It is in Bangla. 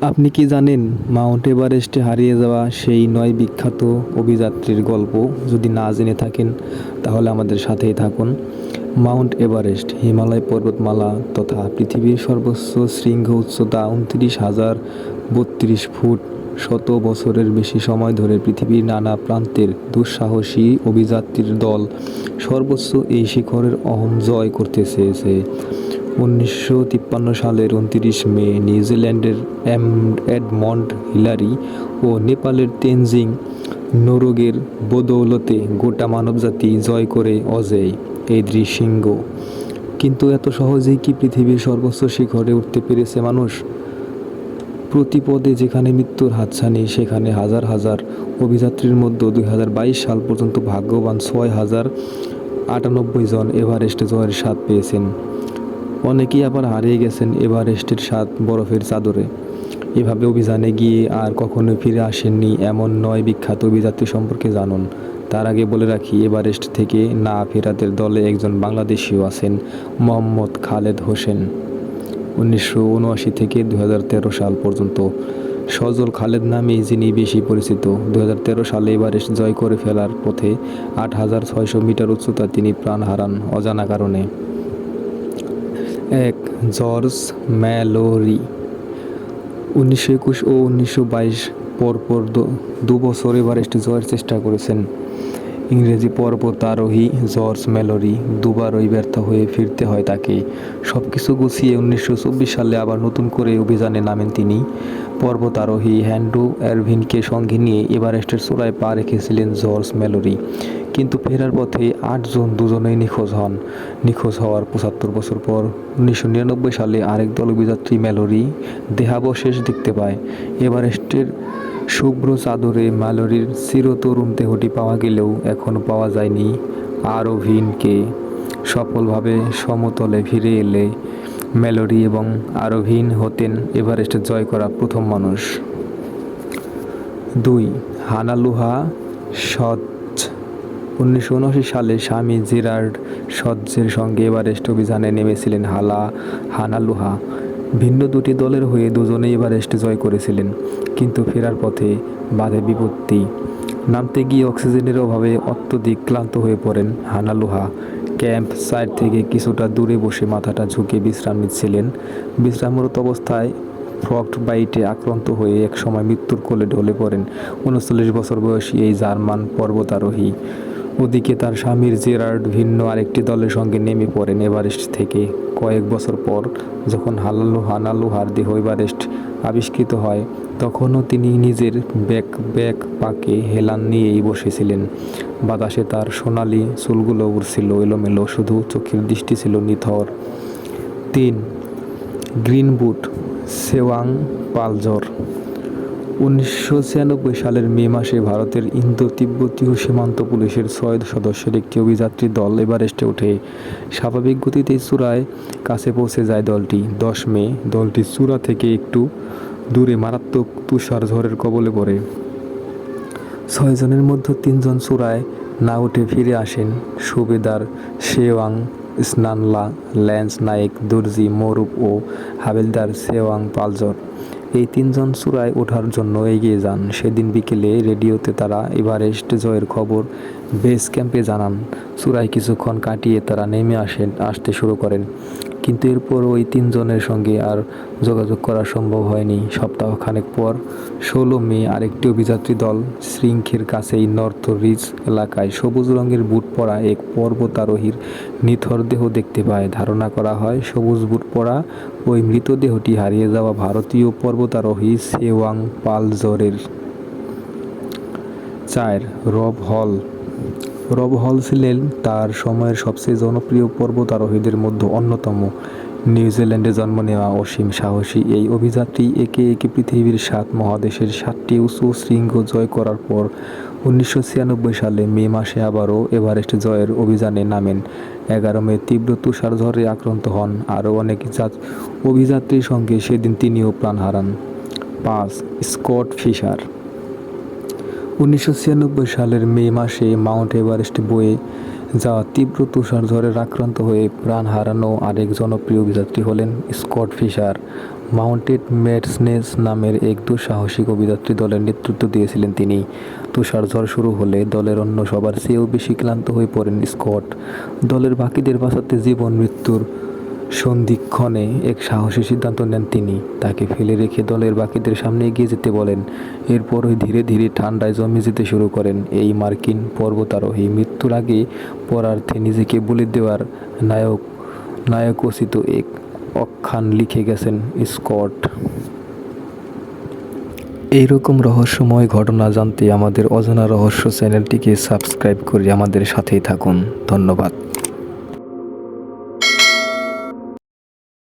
আপনি কি জানেন, মাউন্ট এভারেস্টে হারিয়ে যাওয়া সেই নয় বিখ্যাত অভিযাত্রীর গল্প? যদি না জেনে থাকেন, তাহলে আমাদের সাথেই থাকুন। মাউন্ট এভারেস্ট, হিমালয় পর্বতমালা তথা পৃথিবীর সর্বোচ্চ শৃঙ্গ উচ্চতা উনত্রিশ হাজার বত্রিশ ফুট, শত বছরের বেশি সময় ধরে পৃথিবীর নানা প্রান্তের দুঃসাহসী অভিযাত্রীর দল সর্বোচ্চ এই শিখরের অহম জয় করতে চেয়েছে। উনিশশো তিপ্পান্ন সালের উনত্রিশ মে নিউজিল্যান্ডের এডমন্ড হিলারি ও নেপালের তেনজিং নোরগের বদৌলতে গোটা মানবজাতি জয় করে অজেয় এই দৃশৃঙ্গ কিন্তু এত সহজেই কি পৃথিবীর সর্বোচ্চ শিখরে উঠতে পেরেছে মানুষ? প্রতিপদে যেখানে মৃত্যুর হাতছানি, সেখানে হাজার হাজার অভিযাত্রীর মধ্যে দুই হাজার বাইশ সাল পর্যন্ত ভাগ্যবান ছয় হাজার আটানব্বই জন এভারেস্ট জয়ের স্বাদ পেয়েছেন। অনেকেই আবার হারিয়ে গেছেন এভারেস্টের স্বাদ বরফের চাদরে। এভাবে অভিযানে গিয়ে আর কখনো ফিরে আসেননি এমন নয় বিখ্যাত অভিযাত্রী সম্পর্কে জানুন। তার আগে বলে রাখি, এভারেস্ট থেকে না ফেরাদের দলে একজন বাংলাদেশিও আছেন, মোহাম্মদ খালেদ হোসেন। উনিশশো উনআশি থেকে দু হাজার তেরো সাল পর্যন্ত। সজল খালেদ নামেই যিনি বেশি পরিচিত দু হাজার তেরো সালে এভারেস্ট জয় করে ফেলার পথে আট হাজার ছয়শো মিটার উচ্চতা তিনি প্রাণ হারান অজানা কারণে। এক জর্জ ম্যালোরি। উনিশশো একুশ ও উনিশশো বাইশ পরপর দু- বছর এভারেস্ট জয়ের চেষ্টা করেছেন। ইংরেজি পর্বতারোহী জর্জ ম্যালোরি দুবারই ব্যর্থ হয়ে ফিরতে হয় তাকে। সব কিছু গুছিয়ে উনিশশো চব্বিশ সালে আবার নতুন করে অভিযানে নামেন তিনি। পর্বতারোহী হ্যান্ড্রু অ্যারভিনকে সঙ্গে নিয়ে এভারেস্টের চূড়ায় পা রেখেছিলেন জর্জ ম্যালোরি কিন্তু ফেরার পথে আটজন দুজনেই নিখোঁজ হন। নিখোঁজ হওয়ার পঁচাত্তর বছর পর উনিশশো নিরানব্বই সালে আরেক দল অভিযাত্রী ম্যালোরি দেহাবশেষ দেখতে পায়। এভারেস্টের শুভ্র চাদরে ম্যালোরির চিরতরুণ দেহটি পাওয়া গেলেও এখনও পাওয়া যায়নি আরোভিনকে সফলভাবে সমতলে ফিরে এলে ম্যালোরি এবং আরোভিন হতেন এভারেস্ট জয় করা প্রথম মানুষ। দুই, হানালুহা সৎ। উনিশশো উনআশি সালে স্বামী জেরার্ড সজ্জের সঙ্গে এভারেস্ট অভিযানে নেমেছিলেন হালা হানালুহা। ভিন্ন দুটি দলের হয়ে দুজনেই এভারেস্ট জয় করেছিলেন, কিন্তু ফেরার পথে বাধে বিপত্তি। নামতে গিয়ে অক্সিজেনের অভাবে অত্যধিক ক্লান্ত হয়ে পড়েন হানালুহা। ক্যাম্প সাইড থেকে কিছুটা দূরে বসে মাথাটা ঝুঁকে বিশ্রাম নিচ্ছিলেন বিশ্রামরত অবস্থায় ফ্রক্ট বাইটে আক্রান্ত হয়ে এক সময় মৃত্যুর কোলে ঢলে পড়েন। উনচল্লিশ বছর বয়সী এই জার্মান পর্বতারোহী ওদিকে তার স্বামীর জেরার্ড ভিন্ন আরেকটি দলের সঙ্গে নেমে পড়েন এভারেস্ট থেকে। কয়েক বছর পর যখন হালালু হানালুহার দেহ এভারেস্ট আবিষ্কৃত হয়, তখনও তিনি নিজের ব্যাক ব্যাক পাকে হেলান নিয়েই বসেছিলেন। বাতাসে তার সোনালি চুলগুলো উড়ছিল এলোমেলো, শুধু চোখের দৃষ্টি ছিল নিথর। তিন গ্রিন বুট সেওয়াং পালজর উনিশশো ছিয়ানব্বই সালের মে মাসে ভারতের ইন্দো তিব্বতীয় সীমান্ত পুলিশের ছয় সদস্যের একটি অভিযাত্রী দল এভারেস্টে ওঠে। স্বাভাবিক গতিতে চূড়ায় কাছে পৌঁছে যায় দলটি। দশ মে, দলটি চূড়া থেকে একটু দূরে মারাত্মক তুষার ঝড়ের কবলে পড়ে। ছয়জনের মধ্যে তিনজন চূড়ায় না উঠে ফিরে আসেন। সুবেদার শেওয়াং স্নানলা, ল্যান্স নায়েক, দর্জি, মরুপ ও হাবেলদার সেওয়াং পালজর এই তিনজন চূড়ায় ওঠার জন্য এগিয়ে যান। সেদিন বিকেলে রেডিওতে তারা এভারেস্ট জয়ের খবর বেস ক্যাম্পে জানান। চূড়ায় কিছুক্ষণ কাটিয়ে তারা নেমে আসেন আসতে শুরু করেন। কিন্তু এরপর ওই তিনজনের সঙ্গে আর যোগাযোগ করা সম্ভব হয়নি। সপ্তাহখানেক পর ষোলো মে আরেকটি অভিযাত্রী দল শৃঙ্খের কাছেই নর্থ রিজ এলাকায় সবুজ রঙের বুট পরা এক পর্বতারোহীর নিথর দেহ দেখতে পায়। ধারণা করা হয়, সবুজ বুট পরা ওই মৃতদেহটি হারিয়ে যাওয়া ভারতীয় পর্বতারোহী সেওয়াং পালজরের চার রব হল। রব হল ছিলেন তার সময়ের সবচেয়ে জনপ্রিয় পর্বতারোহীদের মধ্যে অন্যতম। নিউজিল্যান্ডে জন্ম নেওয়া অসীম সাহসী এই অভিযাত্রী একে একে পৃথিবীর সাত মহাদেশের সাতটি উঁচু শৃঙ্গ জয় করার পর উনিশশো ছিয়ানব্বই সালে মে মাসে আবারও এভারেস্ট জয়ের অভিযানে নামেন। এগারো মে তীব্র তুষার ঝড়ে আক্রান্ত হন। আরও অনেক যাত- অভিযাত্রীর সঙ্গে সেদিন তিনিও প্রাণ হারান। পাঁচ, স্কট ফিশার। উনিশশো ছিয়ানব্বই সালের মে মাসে মাউন্ট এভারেস্ট বয়ে যাওয়া তীব্র তুষার ঝড়ের আক্রান্ত হয়ে প্রাণ হারানো আরেক জনপ্রিয় অভিযাত্রী হলেন স্কট ফিশার। মাউন্টেড ম্যাডনেস নামের এক দুঃসাহসিক অভিযাত্রী দলের নেতৃত্ব দিয়েছিলেন তিনি। তুষার ঝড় শুরু হলে দলের অন্য সবার চেয়েও বেশি ক্লান্ত হয়ে পড়েন স্কট। দলের বাকিদের বাঁচাতে জীবন মৃত্যুর সন্ধিক্ষণে এক সাহসী সিদ্ধান্ত নেন তিনি। তাকে ফেলে রেখে দলের বাকিদের সামনে এগিয়ে যেতে বলেন। এরপরই ধীরে ধীরে ঠান্ডায় জমে যেতে শুরু করেন। এই মার্কিন পর্বতারোহী মৃত্যুর আগে পরার্থে নিজেকে বলে দেওয়ার নায়ক নায়কোচিত এক অখ্যান লিখে গেছেন স্কট। এইরকম রহস্যময় ঘটনা জানতে আমাদের অজানা রহস্য চ্যানেলটিকে সাবস্ক্রাইব করে আমাদের সাথেই থাকুন। ধন্যবাদ।